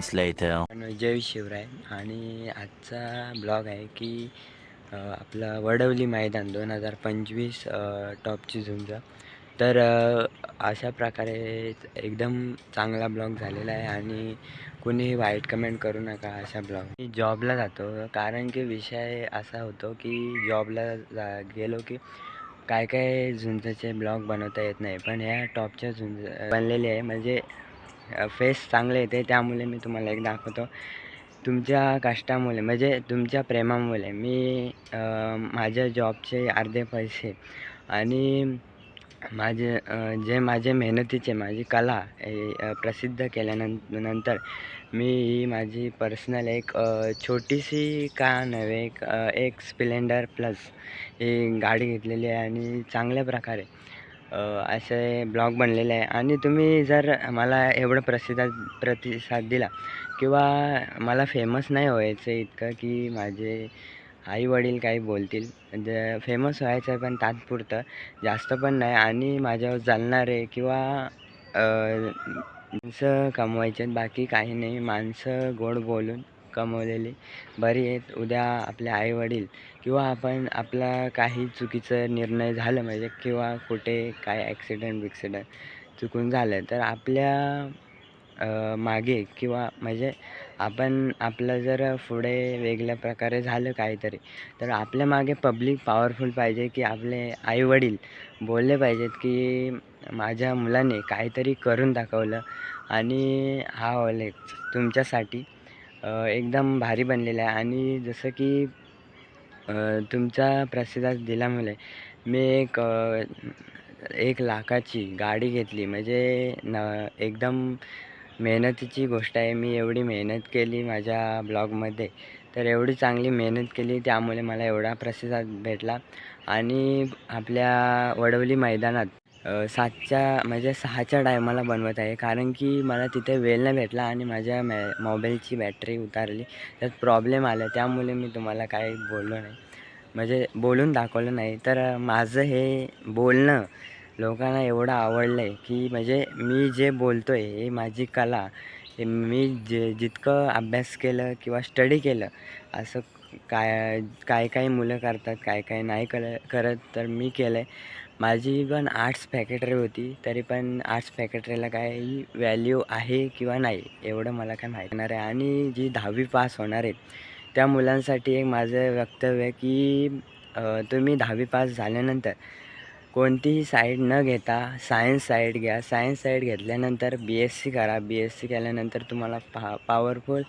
moments later. जय शिवराय आणि आजचा blog आहे की आपला आपलं वडवली मैदान दोन हजार पंचवीस टॉपची झुंज. तर अशा प्रकारे एकदम चांगला ब्लॉग झालेला आहे आणि कुणीही वाईट कमेंट करू नका अशा ब्लॉग. मी जॉबला जातो कारण की विषय असा होतो की जॉबला जा गेलो की काय काय झुंजचे ब्लॉग बनवता येत नाही. पण ह्या टॉपच्या झुंज बनलेले आहे. म्हणजे फेस चांगले येते त्यामुळे मी तुम्हाला एक दाखवतो. तुमच्या कष्टामुळे म्हणजे तुमच्या प्रेमामुळे मी माझ्या जॉबचे अर्धे पैसे आणि माझे जे माझे मेहनतीचे माझी कला हे, प्रसिद्ध केल्यानं नंतर मी ही माझी पर्सनल एक छोटीशी का नव्हे एक एक स्प्लेंडर प्लस ही गाडी घेतलेली आहे आणि चांगल्या प्रकारे असे ब्लॉग बनलेले आहे. आणि तुम्ही जर मला एवढं प्रसिद्ध प्रतिसाद दिला किंवा मला फेमस नाही व्हायचं इतकं की माझे आई वडील काही बोलतील ज फेमस व्हायचं आहे पण तात्पुरतं जास्त पण नाही. आणि माझ्यावर चालणारे किंवा माणसं कमवायचे आहेत बाकी काही नाही. माणसं गोड बोलून कमवलेली. बरी आहेत. उद्या आपले आईवडील किंवा आपण आपला काही चुकीचं निर्णय झालं म्हणजे किंवा कुठे काय ॲक्सिडेंट बिक्सिडंट चुकून झालं तर आपल्या मागे किंवा म्हणजे आपण आपलं जर पुढे वेगळ्या प्रकारे झालं काहीतरी तर आपल्या मागे पब्लिक पॉवरफुल पाहिजे की आपले आईवडील बोलले पाहिजेत की माझ्या मुलाने काहीतरी करून दाखवलं आणि हा ओले तुमच्यासाठी एकदम भारी बनलेला आहे. आणि जसं की तुमचा प्रतिसाद दिल्यामुळे मी एक एक लाखाची गाडी घेतली. म्हणजे न एकदम मेहनतीची गोष्ट आहे. मी एवढी मेहनत केली माझ्या ब्लॉगमध्ये. तर एवढी चांगली मेहनत केली त्यामुळे मला एवढा प्रतिसाद भेटला. आणि आपल्या वडवली मैदानात सातच्या म्हणजे सहाच्या टायमाला बनवत आहे. कारण की मला तिथे वेळ नाही भेटला आणि माझ्या मॅ मोबाईलची बॅटरी उतारली. त्यात प्रॉब्लेम आला. त्यामुळे मी तुम्हाला काही बोललो नाही. म्हणजे बोलून दाखवलं नाही. तर माझं हे बोलणं लोकांना एवढं आवडलं आहे की म्हणजे मी जे बोलतो आहे हे माझी कला. हे मी जे जितकं अभ्यास केलं किंवा स्टडी केलं असं काय काय काही मुलं करतात काय काय नाही कर करत तर मी केलं आहे माझी पण आर्ट्स फॅकेटरी होती तरी पण आर्ट्स फॅकेटरीला काही व्हॅल्यू आहे किंवा नाही एवढं मला काय माहीत नाही. आहे आणि जी दहावी पास होणार आहेत त्या मुलांसाठी एक माझं वक्तव्य आहे की तुम्ही दहावी पास झाल्यानंतर कोणतीही साईड न घेता सायन्स साईड घ्या. सायन्स साईड घेतल्यानंतर बी एस सी करा. बी एस सी केल्यानंतर तुम्हाला पा पॉवरफुल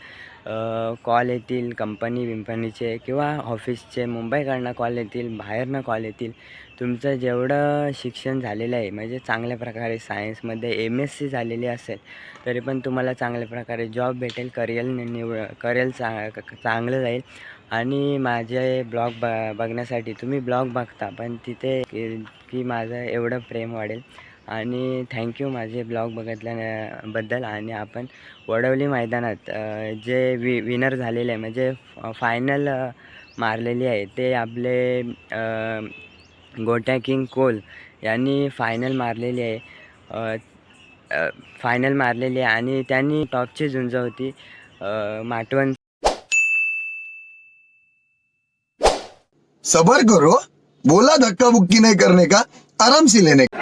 कॉल येतील कंपनी विंपनीचे किंवा ऑफिसचे मुंबईकडनं कॉल येतील बाहेरनं कॉल येतील. तुमचं जेवढं शिक्षण झालेलं आहे म्हणजे चांगल्या प्रकारे सायन्समध्ये एम एस सी झालेली असेल तरी पण तुम्हाला चांगल्या प्रकारे जॉब भेटेल करिअर निवड करिअर चा चांगलं जाईल. आणि माझे ब्लॉग ब बघण्यासाठी तुम्ही ब्लॉग बघता पण तिथे की की माझं एवढं प्रेम वाढेल. आणि थँक्यू माझे ब्लॉग बघितल्याबद्दल. आणि आपण वडवली मैदानात जे वि विनर झालेले आहे म्हणजे फायनल मारलेली आहे ते आपले गोट्या किंग कोल यांनी फायनल मारलेली आहे. फायनल मारलेली आहे आणि त्यांनी टॉपची झुंज होती माटवण. सबर करो. बोला धक्का बुक्की करणे का? आराम से लेने का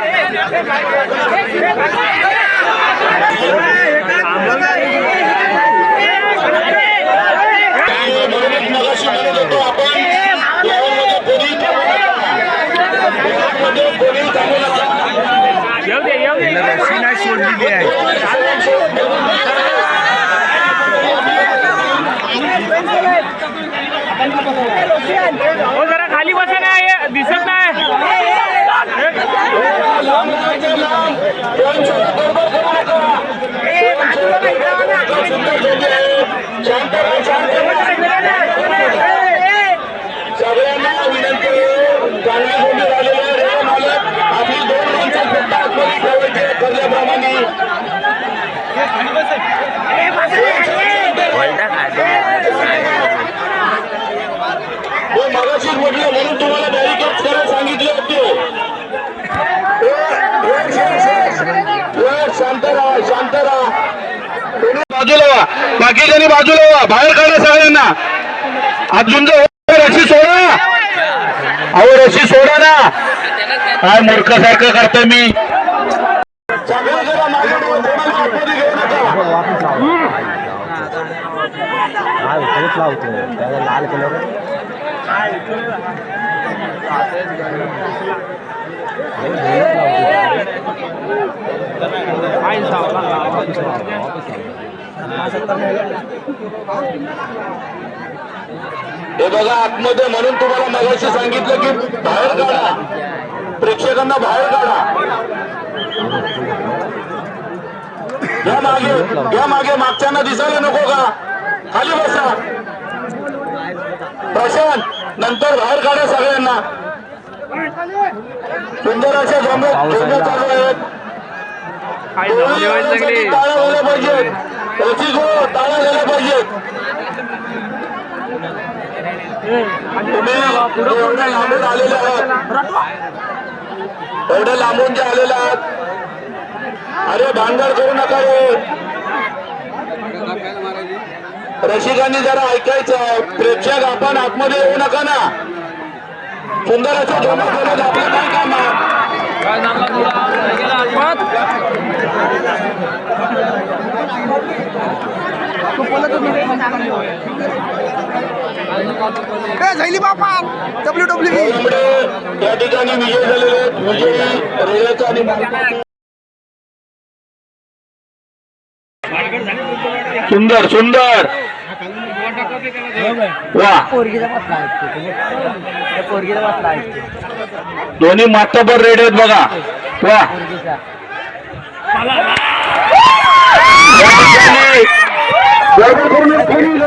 हो जरा खाली बसा नाही दिसत नाही सगळ्यांना विनंती आहे चांगली गोष्टी झालेली आहे रे मालक आपली दोन माणसं फक्त आतमध्ये ठेवायची आहेत ठरल्याप्रमाणे हो मगाशीच म्हटलं म्हणून तुम्हाला बॅरिकेड करायला शांत राहा शांत राहा बाजूला व्हा बाजूला व्हा बाहेर काढा सगळ्यांना. अजून रशी सोडा. अहो रशी सोडा ना. काय मूर्खासारखं करतोय मी सगळ्या जरा मागे वळून कोणाला आतमध्ये घेऊ नका. हे बघा आतमध्ये म्हणून तुम्हाला मगाशी सांगितलं की बाहेर काढा. प्रेक्षकांना बाहेर काढा. या मागे या मागे मागच्यांना दिसायला नको का? खाली बसा. प्रशांत नंतर बाहेर काढा सगळ्यांना. सुंदर अशा जमत चालू आहेत. टाळ्या झाल्या पाहिजेत. रसिको टाळ्या झाल्या पाहिजेत. तुम्ही एवढ्या लांबून आलेले आहात. एवढ्या लांबून जे आलेले आहात. अरे भांडण करू नका रसिकांनी जरा ऐकायचं प्रेक्षक आपण आतमध्ये येऊ नका ना. सुंदर असं जमा केलं आपलं काय काम झाली बापा डब्ल्यू डब्ल्यू त्यामुळे या ठिकाणी विजय झालेले आहेत. विजयी रेल्वेचा आणि मार्गाचा. सुंदर सुंदर. दोन्ही माथापर रेड आहेत बघा. वा.